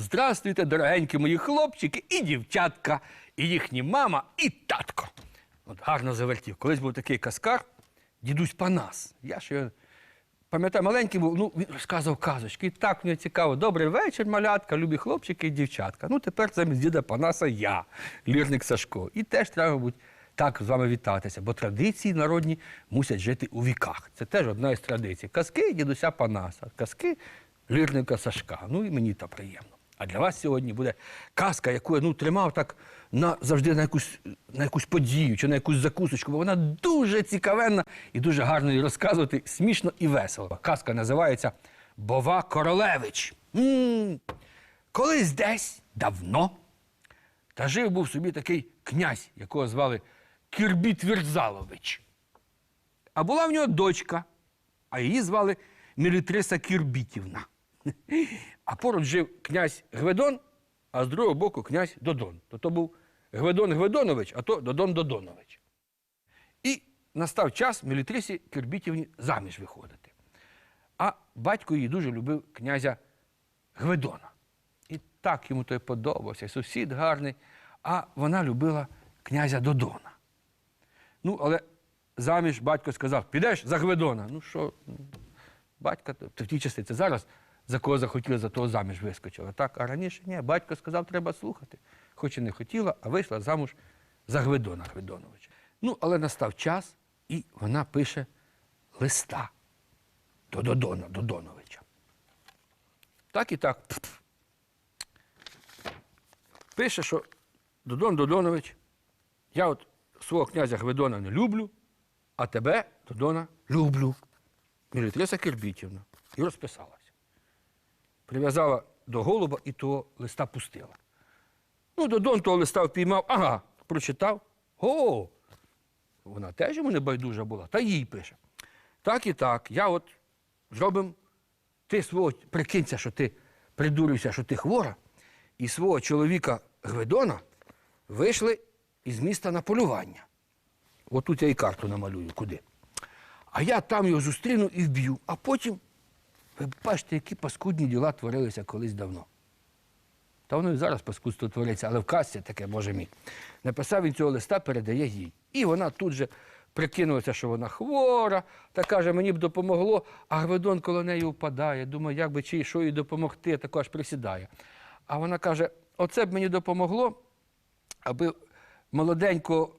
Здравствуйте, дорогенькі мої хлопчики і дівчатка, і їхні мама, і татко. От гарно завертів. Колись був такий каскар, дідусь Панас. Я його пам'ятаю, маленький був, ну, він розказував казочки. І так мені цікаво. Добрий вечір, малятка, любі хлопчики і дівчатка. Ну, тепер замість діда Панаса я, лірник Сашко. І теж треба, мабуть, так з вами вітатися, бо традиції народні мусять жити у віках. Це теж одна із традицій. Казки дідуся Панаса, казки лірника Сашка. Ну і мені то приємно. А для вас сьогодні буде казка, яку я ну, тримав так на, завжди на якусь, на якусь подію чи на якусь закусочку, бо вона дуже цікавенна і дуже гарно її розказувати, смішно і весело. Казка називається Бова Королевич. м Колись десь давно та жив був собі такий князь, якого звали Кірбіт Вірзалович. А була в нього дочка, а її звали Мілітриса Кірбітівна. А поруч жив князь Гведон, а з другого боку князь Додон. То був Гведон Гведонович, а то Додон Додонович. І настав час Мілітрисі Кірбітівні заміж виходити. А батько її дуже любив князя Гведона. І так йому той подобався, сусід гарний, а вона любила князя Додона. Ну, але заміж батько сказав: підеш за Гведона. Ну що, ну, батька, в тій часи це зараз за кого захотіла, за того заміж вискочила. Так, а раніше ні, батько сказав, треба слухати. Хоч і не хотіла, а вийшла замуж за Гведона Гведоновича. Ну, але настав час, і вона пише листа до Додона Додоновича. Так і так. Пише, що Додон Додонович, я от свого князя Гведона не люблю, а тебе, Додона, люблю. Мілітриса Кирбітівна. І розписалася. Прив'язала до голуба і того листа пустила. Ну, Додон того листа впіймав, ага, прочитав. О, вона теж йому не байдужа була, та їй пише. Так і так, я от зробим, ти свого, прикинься, що ти придурився, що ти хвора, і свого чоловіка Гведона вийшли із міста на полювання. Отут я і карту намалюю, куди. А я там його зустріну і вб'ю. А потім, ви бачите, які паскудні діла творилися колись давно. Та воно і зараз паскудство твориться, але в казці таке, Боже мій. Написав він цього листа, передає їй. І вона тут же прикинулася, що вона хвора, та каже, мені б допомогло, а Гведон коло неї впадає. Думаю, як би чи що їй допомогти, тако аж присідає. А вона каже: оце б мені допомогло, аби молоденько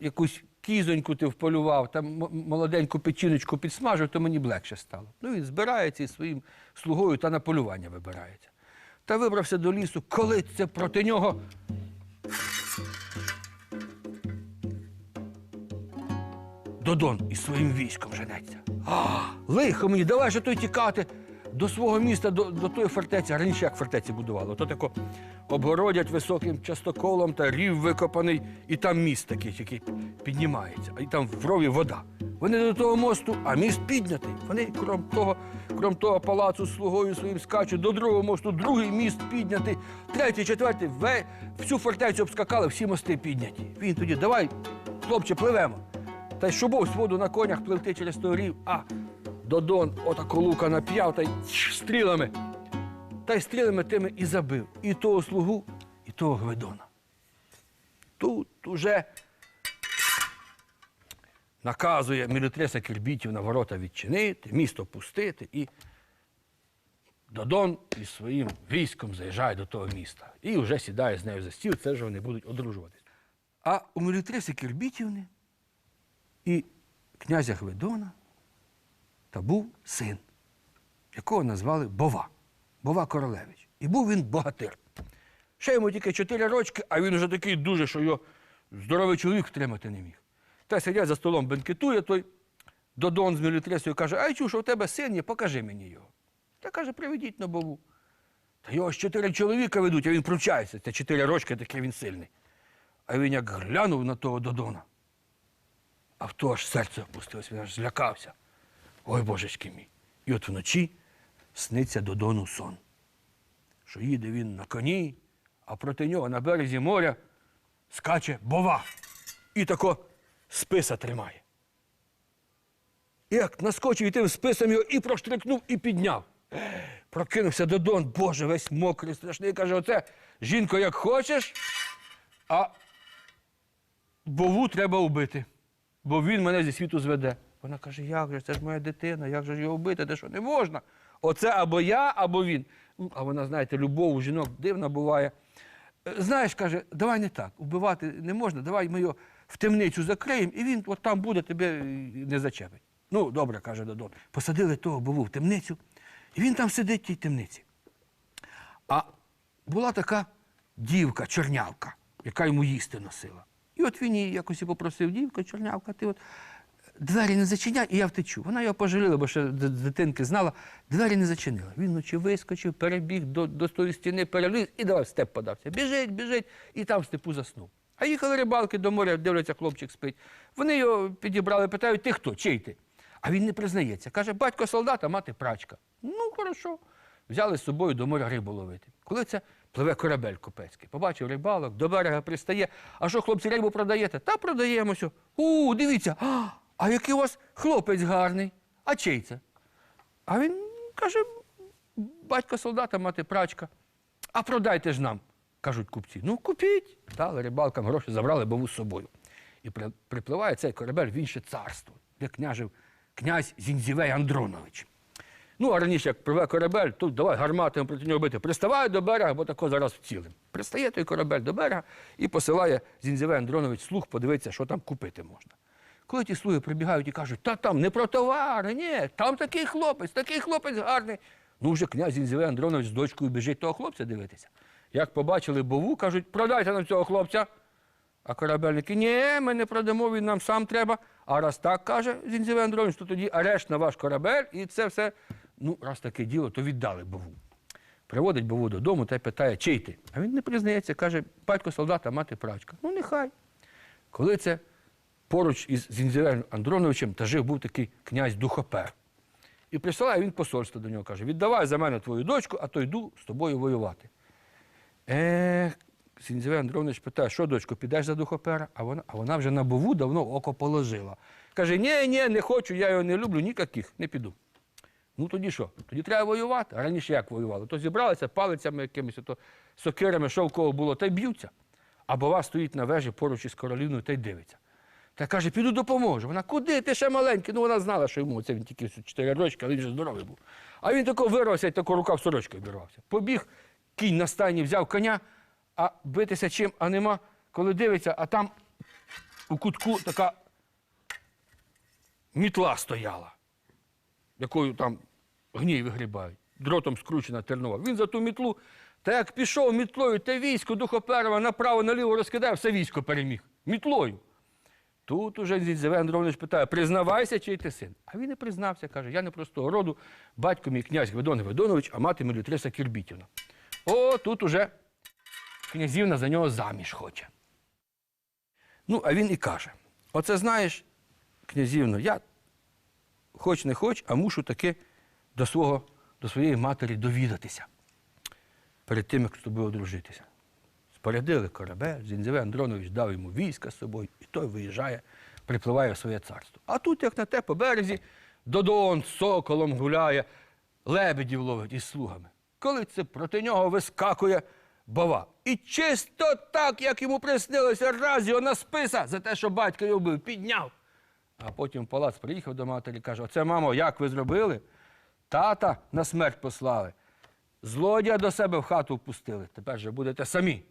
якусь кізоньку ти вполював, там молоденьку печіночку підсмажив, то мені б легше стало. Ну він збирається із своїм слугою та на полювання вибирається. Та вибрався до лісу, коли це проти нього. Додон із своїм військом женеться. А, лихо мені, давай же той тікати до свого міста, до, до тої фортеці. Раніше як фортеці будували. То тако обгородять високим частоколом та рів викопаний, і там міст такий, який піднімається, і там в рові вода. Вони до того мосту, а міст піднятий. Вони, крім того, крім того палацу слугою своїм скачуть, до другого мосту, другий міст піднятий, третій, четвертий, ве, всю фортецю обскакали, всі мости підняті. Він тоді, давай, хлопче, пливемо. Та й шубов з воду на конях пливти через той рів, а Додон отако лука нап'яв та й стрілами. Та й стрілами тими і забив. І того слугу, і того Гведона. Тут уже наказує мілітриса Кірбітівна ворота відчинити, місто пустити, і Додон із своїм військом заїжджає до того міста. І вже сідає з нею за стіл, це вже вони будуть одружуватись. А у мілітриси Кірбітівни і князя Гведона та був син, якого назвали Бова, Бова Королевич. І був він богатир. Ще йому тільки чотири рочки, а він вже такий дуже, що його здоровий чоловік втримати не міг. Та сидять за столом бенкетує той Додон з мілітрисою каже, ай чу, що в тебе син є, покажи мені його. Та каже, приведіть на Бову. Та його ж чотири чоловіка ведуть, а він пручається. Це чотири рочки, такий він сильний. А він як глянув на того Додона, а в того аж серце опустилось, він аж злякався. Ой, божечки мій. І от вночі сниться Додону сон, що їде він на коні, а проти нього на березі моря скаче бова. І тако списа тримає. Як наскочив і тим списом його і проштрикнув, і підняв. прокинувся Додон, Боже, весь мокрий, страшний. Каже, оце жінко, як хочеш, а Бову треба вбити, бо він мене зі світу зведе. Вона каже, як же, це ж моя дитина, як же його вбити, де що не можна. Оце або я, або він. А вона, знаєте, любов у жінок дивна буває. Е, Знаєш, каже, давай не так, вбивати не можна, давай ми його в темницю закриємо, і він от там буде, тебе е, не зачепить. Ну, добре, каже Додон. Посадили того бову в темницю, і він там сидить в тій темниці. А була така дівка, чорнявка, яка йому їсти носила. І от він її якось і попросив, дівка, чорнявка, ти от двері не зачиняй, і я втечу. Вона його пожаліла, бо ще дитинки знала, двері не зачинила. Він вночі вискочив, перебіг до, до тої стіни, переліз і давай в степ подався. Біжить, біжить, і там в степу заснув. А їхали рибалки до моря, дивляться, хлопчик спить. Вони його підібрали, питають, ти хто, чий ти? А він не признається. Каже, батько солдат, а мати прачка. Ну, хорошо. Взяли з собою до моря рибу ловити. Коли це пливе корабель купецький, побачив рибалок, до берега пристає. А що, хлопці, рибу продаєте? Та продаємося. У, дивіться, а, а який у вас хлопець гарний. А чий це? А він каже, батько солдата, мати прачка. А продайте ж нам, кажуть купці. Ну, купіть. Дали рибалкам гроші, забрали бову з собою. І припливає цей корабель в інше царство, де княжив князь Зінзівей Андронович. Ну, а раніше, як пливе корабель, тут давай гарматами проти нього бити. Приставай до берега, бо тако зараз вцілим. Пристає той корабель до берега і посилає Зінзівей Андронович слуг подивитися, що там купити можна. Коли ті слуги прибігають і кажуть, та там не про товари, ні, там такий хлопець, такий хлопець гарний. Ну, вже князь Зінзівей Андронович з дочкою біжить того хлопця дивитися. Як побачили бову, кажуть, продайте нам цього хлопця. А корабельники, ні, ми не продамо, він нам сам треба. А раз так каже Зінзівей Андронович, то тоді арешт на ваш корабель і це все. Ну, раз таке діло, то віддали Бову. Приводить Бову додому та й питає, чий ти? А він не признається, каже, батько солдата, мати прачка. Ну, нехай. Коли це поруч із Зінзівеєм Андроновичем та жив був такий князь Духопер. І присилає він посольство до нього, каже, віддавай за мене твою дочку, а то йду з тобою воювати. Ех, Сінзівей Андронович питає, що дочко, підеш за духопера? А вона, а вона вже на бову давно око положила. Каже, ні, ні, не хочу, я його не люблю, ніяких, не піду. Ну тоді що? Тоді треба воювати. А раніше як воювали? То зібралися палицями якимись, то сокирами, що в кого було, та й б'ються. А бова стоїть на вежі поруч із королівною та й дивиться. Та каже, піду допоможу. Вона, куди? Ти ще маленький. Ну вона знала, що йому це він тільки 4 рочки, але він же здоровий був. А він тако вирвався і тако рука в сорочку обірвався. Побіг, кінь на стайні взяв коня, а битися чим, а нема. Коли дивиться, а там у кутку така мітла стояла, якою там гній вигрібають, дротом скручена тернова. Він за ту мітлу, та як пішов мітлою, те військо Духоперова направо-наліво розкидав, все військо переміг. Мітлою. Тут уже Зінзеве Андронович питає, признавайся, чий ти син. А він не признався, каже, я не простого роду, батько мій князь Гвидон Гвидонович, а мати Мелітриса Кірбітівна. О, тут уже князівна за нього заміж хоче. Ну, а він і каже: оце знаєш, князівно, я хоч не хоч, а мушу таки до, свого, до своєї матері довідатися перед тим, як з тобою одружитися. Спорядили корабель, Зінзеве Андронович дав йому війська з собою, і той виїжджає, припливає в своє царство. А тут, як на те, по березі, Додон з соколом гуляє, лебедів ловить із слугами. Коли це проти нього вискакує бова. І чисто так, як йому приснилося, раз його на списа за те, що батько його бив, підняв. А потім палац приїхав до матері і каже: Оце, мамо, як ви зробили? Тата на смерть послали. Злодія до себе в хату впустили. Тепер же будете самі.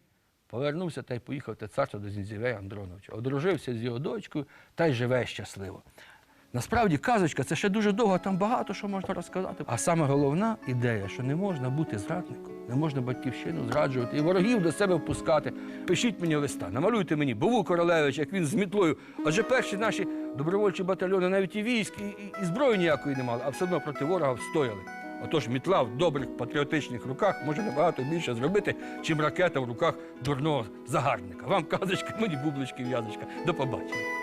Повернувся та й поїхав те царство до Зінзівея Андроновича. Одружився з його дочкою та й живе щасливо. Насправді казочка це ще дуже довго, там багато що можна розказати. А саме головна ідея, що не можна бути зрадником, не можна батьківщину зраджувати і ворогів до себе впускати. Пишіть мені листа, намалюйте мені Бову Королевич, як він з мітлою. Адже перші наші добровольчі батальйони навіть і військ, і, і, і зброї ніякої не мали, а все одно проти ворога встояли. Отож, мітла в добрих патріотичних руках може набагато більше зробити, чим ракета в руках дурного загарбника. Вам казочка, мені бублички в'язочка. До побачення.